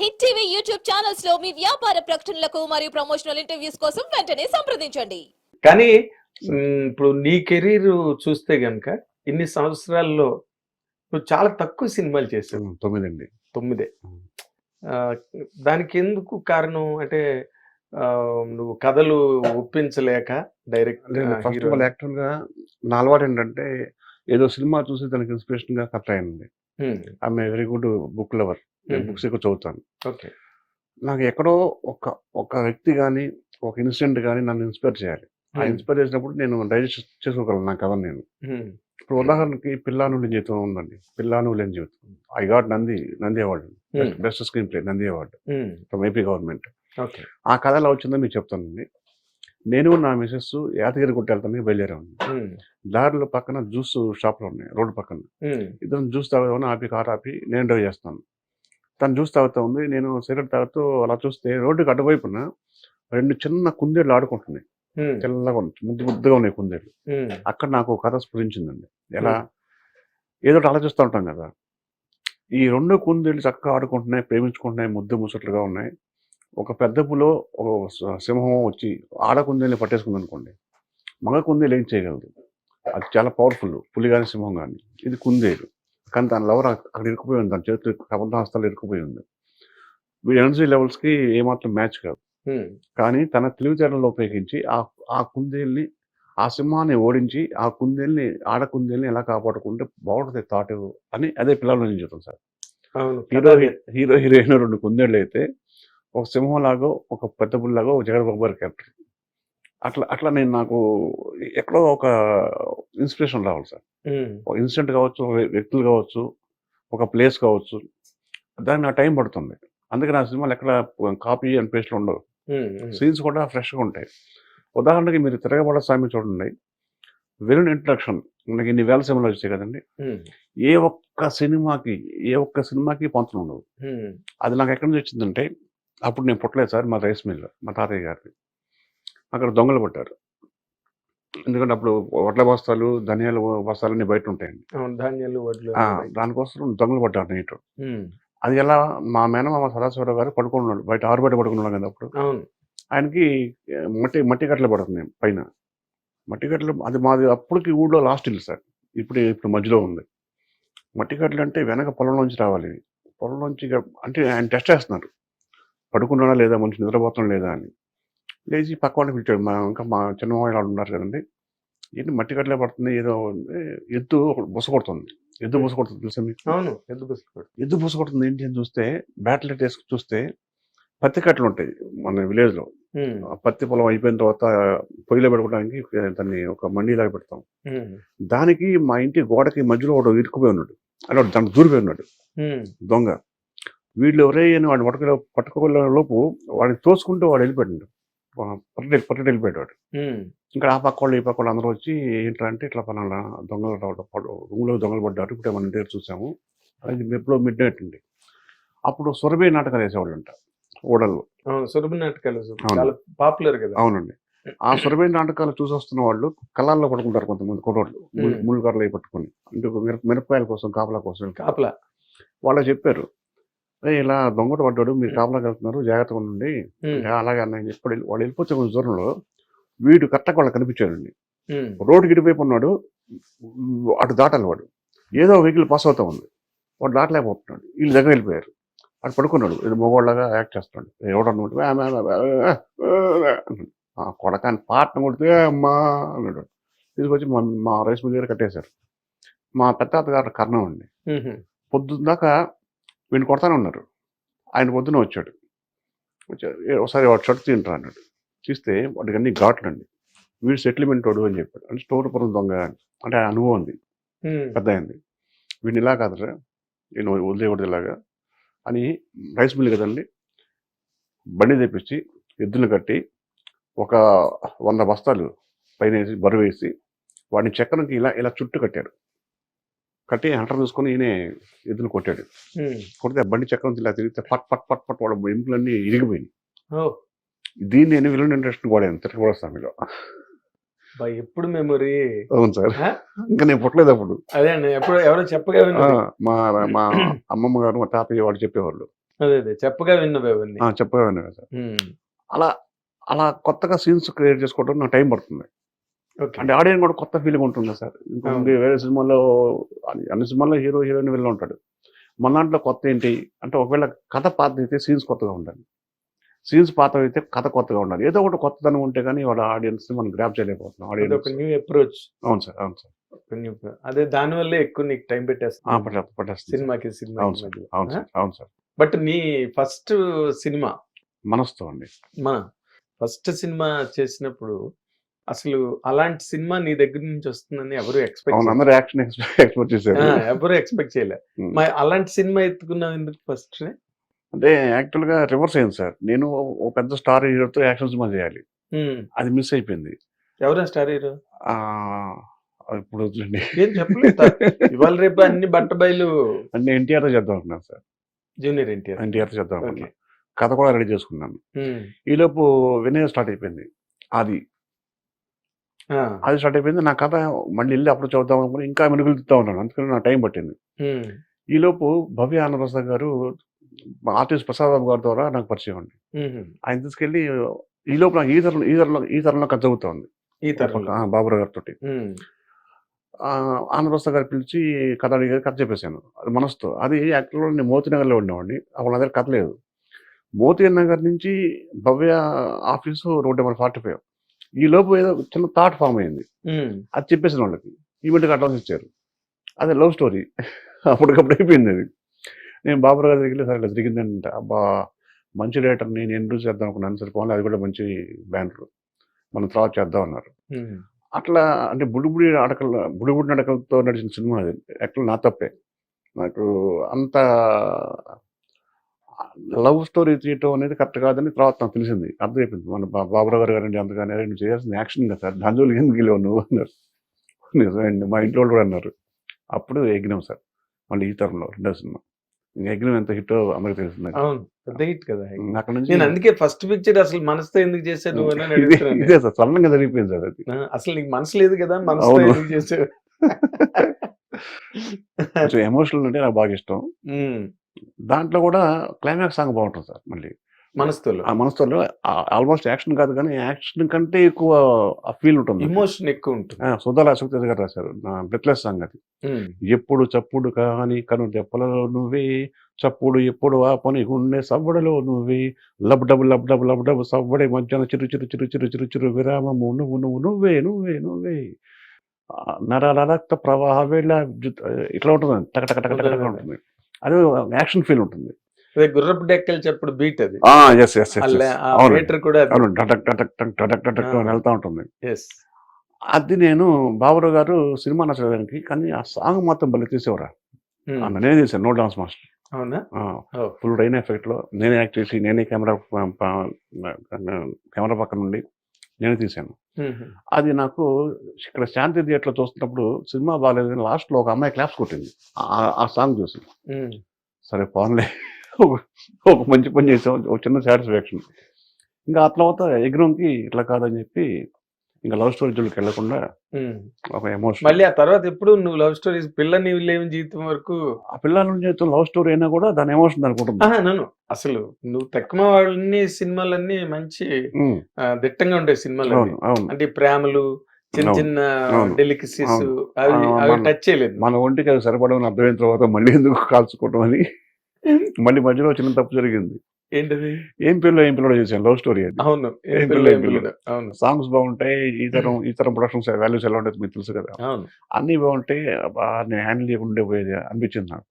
Hit TV YouTube ఛానల్స్లో మీ వ్యాపార ప్రకటనలకు మరియు ప్రమోషనల్ ఇంటర్వ్యూస్ కోసం వెంటనే సంప్రదించండి. కానీ ఇప్పుడు నీ కెరీర్ చూస్తే గనుక ఇన్ని సంవత్సరాల్లో నువ్వు చాలా తక్కువ సినిమాలు చేసావు. తొమ్మిదండి. తొమ్మిదే. దానికి ఎందుకు కారణం? అంటే నువ్వు కథలు ఒప్పించలేక డైరెక్ట్ లేదు ఫస్ట్ ఆఫ్ ఆల్ యాక్టర్గా నా అలవాటు ఏంటంటే ఏదో సినిమా చూసి దానికి ఇన్స్పిరేషన్గా కథ అయింది I'm very good book lover. నేను బుక్స్ ఎక్కువ చదువుతాను. ఓకే. నాకు ఎక్కడో ఒక ఒక వ్యక్తి కానీ ఒక ఇన్సిడెంట్ కానీ నన్ను ఇన్స్పైర్ చేయాలి. ఆ ఇన్స్పైర్ చేసినప్పుడు నేను డైజెస్ట్ చేసుకోగలను నా కథ నేను. ఇప్పుడు ఉదాహరణకి పిల్లాను లేని జీవితం ఉందండి. పిల్లాను లేని జీవితం. I got Nandi Nandi award. Best screenplay Nandi award. From AP government. ఆ కథ ఎలా వచ్చిందో మీకు చెప్తానండి. నేను నా మిసెస్ యాదగిరి గుట్ట వెళ్తాను బయలుదేరాను దారిలో పక్కన జ్యూస్ షాప్లు ఉన్నాయి రోడ్డు పక్కన. ఇద్దరం జ్యూస్ తాగుదామని ఆపి కార్ ఆపి నేను డ్రైవ్ చేస్తాను. తను జ్యూస్ తాగుతూ ఉంది. నేను సిగరెట్ తాగుతూ అలా చూస్తే రోడ్డుకి అటువైపున రెండు చిన్న కుందేళ్ళు ఆడుకుంటున్నాయి. తెల్లగా ఉన్నాయి. ముద్దు ముద్దుగా ఉన్నాయి కుందేళ్ళు. అక్కడ నాకు ఒక కథ స్ఫురించిందండి. ఎలా? ఏదో ఒకటి ఆలోచిస్తూ ఉంటాం కదా. ఈ రెండు కుందేళ్ళు చక్కగా ఆడుకుంటున్నాయి ప్రేమించుకుంటున్నాయి ముద్దు ముచ్చట్లుగా ఉన్నాయి. ఒక పెద్ద పులో ఒక సింహం వచ్చి ఆడ కుందేల్ని పట్టేసుకుంది అనుకోండి మగ కుందేలు ఏం చేయగలదు? అది చాలా పవర్ఫుల్. పులి కానీ సింహం కానీ ఇది కుందేలు. కానీ దాని లవర్ అక్కడ ఇరుక్కుపోయి ఉంది. దాని చేతులు కబంధ హస్తాలు ఇరుక్కుపోయి ఉంది. ఎనర్జీ లెవెల్స్కి ఏమాత్రం మ్యాచ్ కాదు. కానీ తన తెలివితేటలను ఉపయోగించి ఆ ఆ కుందేల్ని ఆ సింహాన్ని ఓడించి ఆ కుందేల్ని ఆడ కుందేల్ని ఎలా కాపాడుకుంటే బాగుంటుంది థాట్ అని అదే పిల్లల నుంచి చెప్తాం సార్. హీరో హీరో హీరోయిన్ రెండు కుందేళ్ళు అయితే ఒక సింహం లాగో ఒక పెద్ద పుల్లాగో ఒక జగన్బాబు గారి క్యారెక్టర్ అట్లా అట్లా నేను నాకు ఎక్కడో ఒక ఇన్స్పిరేషన్ రావాలి సార్. ఒక ఇన్సిడెంట్ కావచ్చు ఒక వ్యక్తులు కావచ్చు ఒక ప్లేస్ కావచ్చు దానికి నా టైం పడుతుంది. అందుకే నా సినిమాలు ఎక్కడ కాపీ అండ్ పేస్ట్లు ఉండవు. సీన్స్ కూడా ఫ్రెష్గా ఉంటాయి. ఉదాహరణకి మీరు తిరగబడ స్వామి చూడండి. విలన్ ఇంట్రడక్షన్ మనకి ఇన్ని వేల సినిమాలు వచ్చాయి కదండి. ఏ ఒక్క సినిమాకి ఏ ఒక్క సినిమాకి పొంతన ఉండదు అది నాకు ఎక్కడి నుంచి వచ్చిందంటే అప్పుడు నేను పుట్టలేదు సార్ మా రైస్ మిల్ మా తాతయ్య గారిది. అక్కడ దొంగలు పట్టారు. ఎందుకంటే అప్పుడు వడ్ల బస్తాలు ధనియాల బస్తాలు అన్ని బయట ఉంటాయండి ధాన్యాలు వడ్లు దానికోసం దొంగలు పడ్డారు నైట్ అది ఎలా మా మేనమామ సదాశివరావు గారు పడుకున్నాడు బయట ఆరు బయట పడుకున్నాడు కదా అప్పుడు. ఆయనకి మట్టి మట్టి కట్టలు పడుతుంది పైన. మట్టి కట్టలు అది మాది అప్పటికి ఊళ్ళో లాస్ట్ ఇల్లు సార్. ఇప్పుడు ఇప్పుడు మధ్యలో ఉంది. మట్టి కట్టలు అంటే వెనక పొలంలోంచి రావాలి. పొలంలోంచి అంటే ఆయన టెస్ట్ చేస్తున్నారు. పడుకున్నాడా లేదా మనిషి నిద్రపోతున్నాడా లేదా అని. లేచి పక్క వాళ్ళని పిలిచాడు. మా ఇంకా మా చిన్నమామ వాళ్ళు ఉన్నారు కదండి. ఏంటి మట్టి కట్టలే పడుతుంది? ఏదో. ఎద్దు బుస కొడుతుంది. ఎద్దు బుస కొడుతుంది తెలుసా మీకు? అవును. ఎందుకు పుస్తకం ఎద్దు బుస కొడుతుంది ఏంటి అని చూస్తే బ్యాట్లెట్ వేసుకు చూస్తే పత్తి కట్టలు ఉంటాయి మన విలేజ్లో ఆ పత్తి పొలం అయిపోయిన తర్వాత పొయ్యిలో పెట్టుకోవడానికి దాన్ని ఒక మండీలాగా పెడతాం. దానికి మా ఇంటి గోడకి మధ్యలో ఒకడు ఇరుక్కుపోయి ఉన్నాడు. అంటే దాని దూరిపోయి ఉన్నాడు. దొంగ. వీళ్ళు ఎవరే అని వాడిని పట్టుకునే పట్టుకోలే లోపు వాడిని తోసుకుంటూ వాడు వెళ్ళిపోయాడు. పట్టె పట్టె వెళ్ళిపోయాడు వాడు ఇంకా ఆ పక్క వాళ్ళు ఈ పక్క వాళ్ళు అందరూ వచ్చి ఏంటంటే అంటే ఇట్లా పలానా దొంగలు రూమ్లో దొంగలు పడ్డారు. ఇప్పుడే మన దగ్గర చూసాము. అది ఎప్పుడో మిడ్ నైట్ అండి. అప్పుడు సొరబే నాటకాలు వేసేవాళ్ళు అంట ఓడల్లో సురభి నాటకాలు. చాలా పాపులర్ కదా. అవునండి. ఆ సురభి నాటకాలు చూసి వస్తున్న వాళ్ళు కళ్ళాల్లో పడుకుంటారు కొంతమంది కుర్రోళ్ళు. ముళ్ళు కర్రలు పట్టుకొని. అంటే మిరపకాయల కోసం కాపలా కోసం. కాపలా. వాళ్ళు చెప్పారు. "రేయ్, ఇలా దొంగట పడ్డాడు మీరు కాపలాకి వెళ్తున్నారు జాగ్రత్తగా ఉండండి. ఉమ్, "యా, అలాగే అన్న చెప్పి వెళ్ళి- వాళ్ళు వెళ్ళిపోతే కొంచెం దూరంలో వీడు కరెక్ట్గా వాళ్ళు కనిపించాడండి. రోడ్డుకి ఇటువైపు ఉన్నాడు అటు దాటాలి వాడు. ఏదో వెహికల్ పాస్ అవుతా ఉంది. వాడు దాటలేకపోతున్నాడు. వీళ్ళు దగ్గర వెళ్ళిపోయారు. అటు పడుకున్నాడు. ఇది మగవాళ్ళగా యాక్ట్ చేస్తున్నాడు. ఎవడన్నమాట కొడకాని పాటను కొడితే అమ్మా అన్నాడు. తీసుకొచ్చి మా మా రైస్ మిల్ దగ్గర కట్టేశారు. మా పెద్ద గారు కర్ణం అండి. పొద్దున్న దాకా వీడిని కొడతానే ఉన్నారు. ఆయన పొద్దున వచ్చాడు. వచ్చాడు "ఏ, ఒకసారి వాడు షర్ట్ తింటారు అన్నాడు. తీస్తే వాడికి అన్ని ఘాట్లు అండి. వీడు సెటిల్మెంట్ వాడు అని చెప్పాడు. అంటే స్టోర్పురం దొంగ అని. అంటే అనుభవం ఉంది పెద్ద అయింది. వీడిని ఇలా కాదురా నేను వదిలేకూడదు ఇలాగా అని రైస్ మిల్ కదండి బండి తెప్పించి ఎద్దులు కట్టి ఒక వంద బస్తాలు పైన వేసి బరువు వేసి వాడిని చక్రంకి ఇలా ఇలా చుట్టూ కట్టాడు కట్టి హంటర్ తీసుకొని ఈయన ఎద్దులు కొట్టాడు. కొడితే బండి చక్రం ఇలా తిరిగితే పట్ పట్ పట్ పట్ వాడు ఎంపులన్నీ ఇరిగిపోయినాయి. దీన్ని నేను విలన్ ఇంట్రెస్ట్ వాడాను తిరగబడ స్వామిలో ఎప్పుడు మెమొరీ అవును సార్? ఇంకా నేను పుట్టలేదు అప్పుడు. అదే అండి ఎప్పుడు ఎవరో చెప్పగా. మా మా అమ్మమ్మ గారు మా తాతయ్య వాళ్ళు చెప్పేవాళ్ళు. అదే అదే చెప్పగా విన్నవి చెప్పేవాడిని కదా సార్. అలా అలా కొత్తగా సీన్స్ క్రియేట్ చేసుకోవడం నాకు టైం పడుతుంది. అంటే ఆడియన్స్ కూడా కొత్త ఫీలింగ్ ఉంటుంది సార్? ఇంకొకటి వేరే సినిమాలో అన్ని- సినిమాల్లో హీరో హీరోయిన్ వెళ్ళి ఉంటాడు మన దాంట్లో కొత్త ఏంటి? అంటే ఒకవేళ కథ పాత అయితే సీన్స్ కొత్తగా ఉండాలి. సీన్స్ పాత అయితే కథ కొత్తగా ఉండాలి. ఏదో ఒకటి కొత్తదనం ఉంటే కానీ వాళ్ళ ఆడియన్స్ మనం గ్రాప్ చేయలేకపోతున్నాం. ఆడియన్స్ ఒక న్యూ అప్రోచ్ అవును సార్ అవును సార్. అదే దాని వల్లే ఎక్కువ నీకు టైం ఆ, పెట్టేస్తా పట్టేస్తుంది, పట్టేస్తుంది సార్. సినిమాకి సినిమా అవును సార్ అవును సార్ అవును సార్. బట్ నీ ఫస్ట్ సినిమా? మనసుతో అండి. మన? ఫస్ట్ సినిమా చేసినప్పుడు అసలు అలాంటి సినిమా నీ దగ్గర నుంచి వస్తుందని ఎవరు ఎక్స్పెక్ట్ ఎక్స్పెక్ట్ చేశారు ఎవరు ఎక్స్పెక్ట్ చేయలే. ఉమ్. మరి అలాంటి సినిమా ఎత్తుకున్నావు ఎందుకు ఫస్ట్ అంటే యాక్చువల్గా రివర్స్ అయింది సార్. నేను ఓ పెద్ద స్టార్ హీరోతో యాక్షన్ సినిమా చేయాలి. అది మిస్ అయిపోయింది. ఎవరా స్టార్ హీరో ఇప్పుడు. ఏం చెప్పలేదు ఇవాళ రేపు అన్ని బట్ట బయలు అంటే ఎన్టీఆర్ చేద్దాం అనుకున్నాను సార్. జూనియర్ ఎన్టీఆర్ ఎన్టీఆర్ చేద్దాం అనుకున్నాను. కథ కూడా రెడీ చేసుకున్నాను. ఈలోపు వినయ స్టార్ట్ అయిపోయింది. అది అది స్టార్ట్ అయిపోయింది. నా కథ మళ్ళీ వెళ్ళి అప్పుడు చదువుదాం అనుకుని ఇంకా మెరుగులు తిప్పుతా ఉన్నాను. అందుకని నా టైం పట్టింది. ఈలోపు భవ్య ఆనందప్రసాద్ గారు ఆర్టిస్ట్ ప్రసాద్ గారి ద్వారా నాకు పరిచయం అండి. ఆయన తీసుకెళ్ళి ఈ లోపు నాకు ఈ తరం ఈ తరంలో ఈ తరంలో కథ చదువుతా ఉంది. ఈ బాబురావు గారితో ఆంధ్రప్రసాద్ గారు పిలిచి కథ అడిగారు కథ చెప్పేశాను. అది మనసుతో. అది యాక్చువల్గా నేను మోతీ నగర్లో ఉండేవాడిని అప్పుడు నా దగ్గర కథ లేదు. మోతీ నగర్ నుంచి Bhavya office road number forty five. ఈ లోపు ఏదో చిన్న థాట్ ఫామ్ అయింది. అది చెప్పేసిన వాళ్ళకి. ఈవెంట్కి అడ్వాన్స్ ఇచ్చారు అదే లవ్ స్టోరీ. అప్పటికప్పుడు అయిపోయింది అది. నేను బాబురావు గారి దగ్గర సరే ఇలా జరిగిందంటే. అబ్బా మంచి రేటర్ని నేను ఇంట్రూస్ చేద్దాం అనుకున్నాను. సరే పోనీ అది కూడా మంచి బ్యానర్. మనం తర్వాత చేద్దాం అన్నారు. అట్లా అంటే బుడిబుడి అడకల బుడిబుడి నడకలతో నడిచిన సినిమా అది. యాక్చువల్ నా తప్పే. నాకు అంత లవ్ స్టోరీ తీయటం అనేది కరెక్ట్ కాదని తర్వాత నాకు తెలిసింది. అర్థమైపోయింది. మన బాబురావు గారు గారండి అందుకని "అరే, నువ్వు చేయాల్సింది యాక్షన్ కదా సార్ దాని జోలికి ఎందుకు వెళ్ళావు నువ్వు? అన్నారు. నిజమండి. మా ఇంట్లో కూడా అన్నారు. అప్పుడు ఎగ్నాం సార్. మళ్ళీ ఈ తరంలో రెండో సినిమా. ఎగ్నం ఎంత హిట్ అందరికి తెలిసింది పెద్ద హిట్ కదా అక్కడ నుంచి నేను అందుకే ఫస్ట్ పిక్చర్ అసలు మనసుతో ఎందుకు చేశాను నువ్వు ఇదే సార్. సడన్గా జరిగిపోయింది సార్ అది. అసలు నీకు మనసు లేదు కదా మనసుతో. ఎందుకు చేసావు ఎమోషనల్ అంటే నాకు బాగా ఇష్టం. దాంట్లో కూడా క్లైమాక్స్ సాంగ్ బాగుంటుంది సార్ మళ్ళీ. మనసుతో ఆ మనసుతో ఆల్మోస్ట్ యాక్షన్ కాదు కానీ యాక్షన్ కంటే ఎక్కువ ఆ ఫీల్ ఉంటుంది. ఇమోషన్ ఎక్కువ ఉంటుంది. సుధాల అశోక్ గారు రాశారు. బ్రెత్లెస్ సాంగ్ అది. ఎప్పుడు చప్పుడు కాని కను దెప్పలలో నువ్వే చప్పుడు ఎప్పుడు ఆ పని గుండె సవ్వడలో నువ్వే. లబ్ డబు లబ్ డబు లబ్ డబు సవ్వడే మధ్యాహ్నం చిరు చిరు చిరు చిరు చిరు చిరు విరామము. నువ్వు నువ్వు నువ్వే నువ్వే నువ్వే. నరాల రక్త ప్రవాహ వేళ ఇట్లా ఉంటుంది టక టక టక టక ఉంటుంది. అదే యాక్షన్ ఫీల్ ఉంటుంది. అదే గుర్రపు డెక్కలు చెప్పుడు బీట్ అది ఎస్ ఎస్ కూడా అవును టటక్ టటక్ టక్ టటక్ టటక్ అని వెళ్తా ఉంటుంది. అది నేను బాబురావు గారు సినిమా నచ్చడానికి కానీ ఆ సాంగ్ మాత్రం బలి తీసేవరా? అన్న నేనే చేశాను నో డాన్స్ మాస్టర్ అవునా? ఓ. ఫుల్ రైన్ ఎఫెక్ట్లో నేనే యాక్ట్ చేసి నేనే కెమెరా కెమెరా పక్కన నుండి నేనే తీశాను. అది నాకు ఇక్కడ శాంతి థియేటర్లో చూస్తున్నప్పుడు సినిమా బాగాలేదు లాస్ట్లో ఒక అమ్మాయి క్లాప్స్ కొట్టింది. ఆ- సాంగ్ చూసి. సరే పోన్లే. ఒక- మంచి పని చేసాం. ఒక చిన్న సాటిస్ఫాక్షన్. ఇంకా ఆ తర్వాత ఎగ్రోమ్కి ఇట్లా కాదని చెప్పి ఇంకా లవ్ స్టోరీ జోలికి వెళ్ళకుండా. ఒక ఎమోషన్ మళ్ళీ ఆ తర్వాత ఎప్పుడు నువ్వు లవ్ స్టోరీస్ పిల్ల నీవు లేని జీవితం వరకు ఆ పిల్లల చేతితో లవ్ స్టోరీ అయినా కూడా దాని ఎమోషన్ నన్ను. అసలు నువ్వు తక్కువ వాళ్ళని సినిమాలన్నీ మంచి దిట్టంగా ఉంటాయి సినిమాలు అంటే ప్రేమలు చిన్న చిన్న డెలికసీస్. అవి అవి టచ్ చేయలేదు. మన ఒంటికి అది సరిపడమని అర్థమైన తర్వాత మళ్ళీ ఎందుకు కాల్చుకోవటం అని మళ్ళీ మధ్యలో చిన్న తప్పు జరిగింది. ఏంటది? ఏం పిల్ల ఏం చేశాను లవ్ స్టోరీ అది. అవును. ఏం పిల్ల, ఏం. అవును. సాంగ్స్ బాగుంటాయి ఈ తరం ఈ తరం ప్రొడక్షన్స్ వాల్యూస్ ఎలా ఉంటుంది మీకు తెలుసు కదా? అవును. అన్నీ బాగుంటాయి నేను హ్యాండిల్ చేయకుండా పోయేది అనిపించింది నాకు.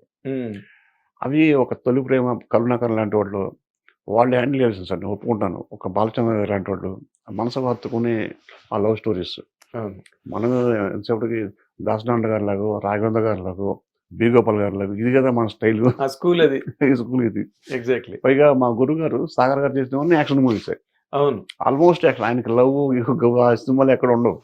అవి ఒక తొలి ప్రేమ కరుణాకర్ లాంటి వాళ్ళు వాళ్ళు హ్యాండిల్ చేయాల్సింది సార్ నేను ఒప్పుకుంటాను. ఒక బాలచంద్ర గారు లాంటి వాళ్ళు మనసు హత్తుకునే ఆ లవ్ స్టోరీస్ మనం ఎంతసేపటికి దాసనాండ గారి లాగో రాఘవేంద్ర గారి లాగో బి గోపాల్ గారి లాగో ఇది కదా మన స్టైల్. ఆ స్కూల్ అది. స్కూల్ ఇది. ఎగ్జాక్ట్లీ పైగా మా గురువు గారు సాగర్ గారు చేసినవన్నీ యాక్షన్ మూవీస్. అవును. ఆల్మోస్ట్ యాక్షన్ ఆయనకి లవ్ ఆ సినిమాలు ఎక్కడ ఉండవు.